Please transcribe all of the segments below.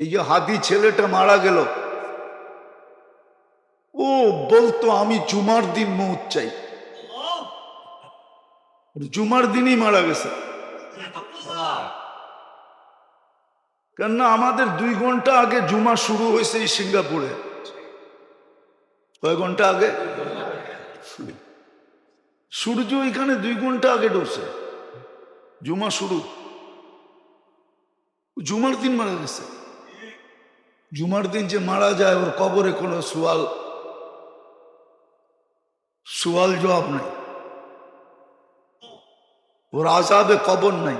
এই যে হাদি ছেলেটা মারা গেল। ও বলতো, আমি জুমার দিন মৌত চাই। জুমার দিনই মারা গেছে। কেননা আমাদের দুই ঘণ্টা আগে জুমা শুরু হয়েছে এই সিঙ্গাপুরে। কয় ঘণ্টা আগে? সূর্য এখানে দুই ঘণ্টা আগে ঢুকছে জুমা শুরু। জুমার দিন মারা গেছে। জুমার দিন যে মারা যায়, ওর কবরে কোনো সোয়াল সোয়াল জবাব নাই। ওর আজাবে কবর নাই।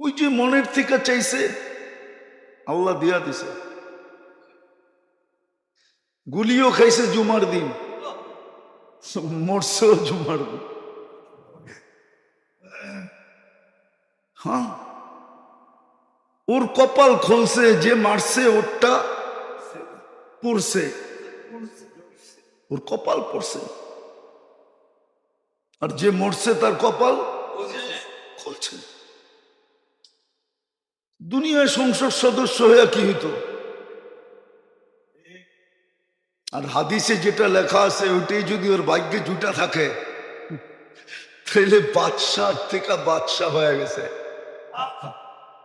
ওই যে মনের থেকে চাইছে, আল্লাহ দিয়া দিছে। গুলিও খাইছে জুমার দিন, মরছেও জুমার দিন। হ্যাঁ? ওর কপাল খুলছে, যে মারছে, ওরটা পড়ছে। ওর কপাল পড়ছে। আর যে মরছে, তার কপাল খুলছে। দুনিয়ায় সংসদ সদস্য হয়ে কি হইতো? আর হাদিসে যেটা লেখা আছে, ওইটাই যদি ওর ভাগ্যে জুটা থাকে তাহলে বাদশাহ থেকে বাদশাহ হয়ে গেছে।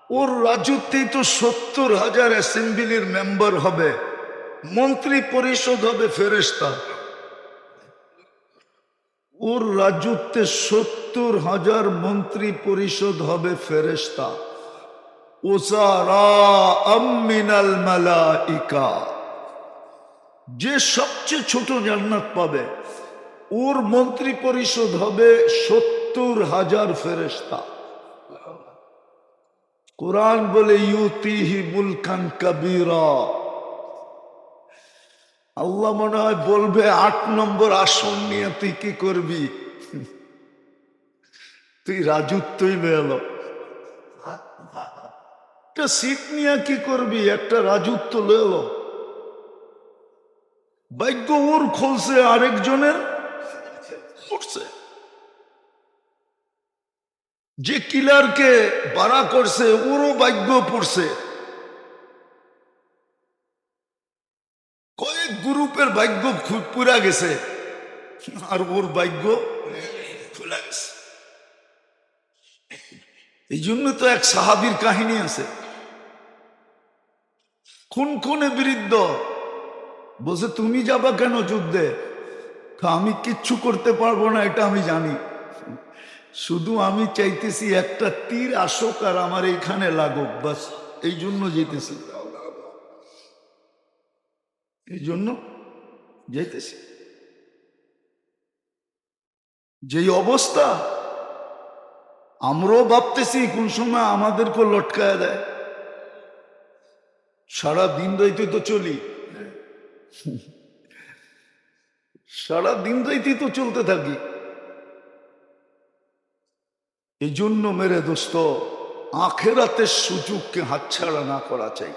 ওর রাজত্বেই তো সত্তর হাজার অ্যাসেম্বলির মেম্বার হবে। মন্ত্রী পরিষদ হবে ফেরেস্তা ওর রাজত্বে সত্তর হাজার মন্ত্রী পরিষদ হবে ফেরেস্তা ওসারা আমিনাল যে সবচেয়ে ছোট জান্নাত পাবে, ওর মন্ত্রী পরিষদ হবে সত্তর হাজার ফেরেস্তা কোরআন বলে, ইউতিহি মুলকান কবিরা। আল্লাহ মনে হয় বলবে, আট নম্বর আসন নিয়ে তুই কি করবি? তুই রাজত্বই বেয়ালো একটা সিট নিয়ে কি করবি? একটা রাজত্ব লেলো ভাগ্য ওর খুলছে, আরেকজনের উঠছে যে কিলারকে বাড়া করছে, ওরও ভাগ্য পড়ছে। কয়েক গ্রুপের ভাগ্য পুরা গেছে, আর ওর ভাগ্য খুলে গেছে। এই জন্য তো এক সাহাবির কাহিনী আছে। খুন খুনে বৃদ্ধ বলছে, তুমি যাবা কেন যুদ্ধে? আমি কিচ্ছু করতে পারব না, এটা আমি জানি। শুধু আমি চাইতেছি একটা তীর আসুক আর আমার এইখানে লাগুক, বাস এই জন্য যেতেছি। এই জন্য যেতেছি। যেই অবস্থা, আমরাও ভাবতেছি কোন সময় আমাদেরকে লটকায় দেয়। সারা দিন রাইতে তো চলি। সারা দিন রাইতে তো চলতে থাকি। এই জন্য মেরে দোস্ত আখেরাতের সুযোগকে হাতছাড়া না করা চাই।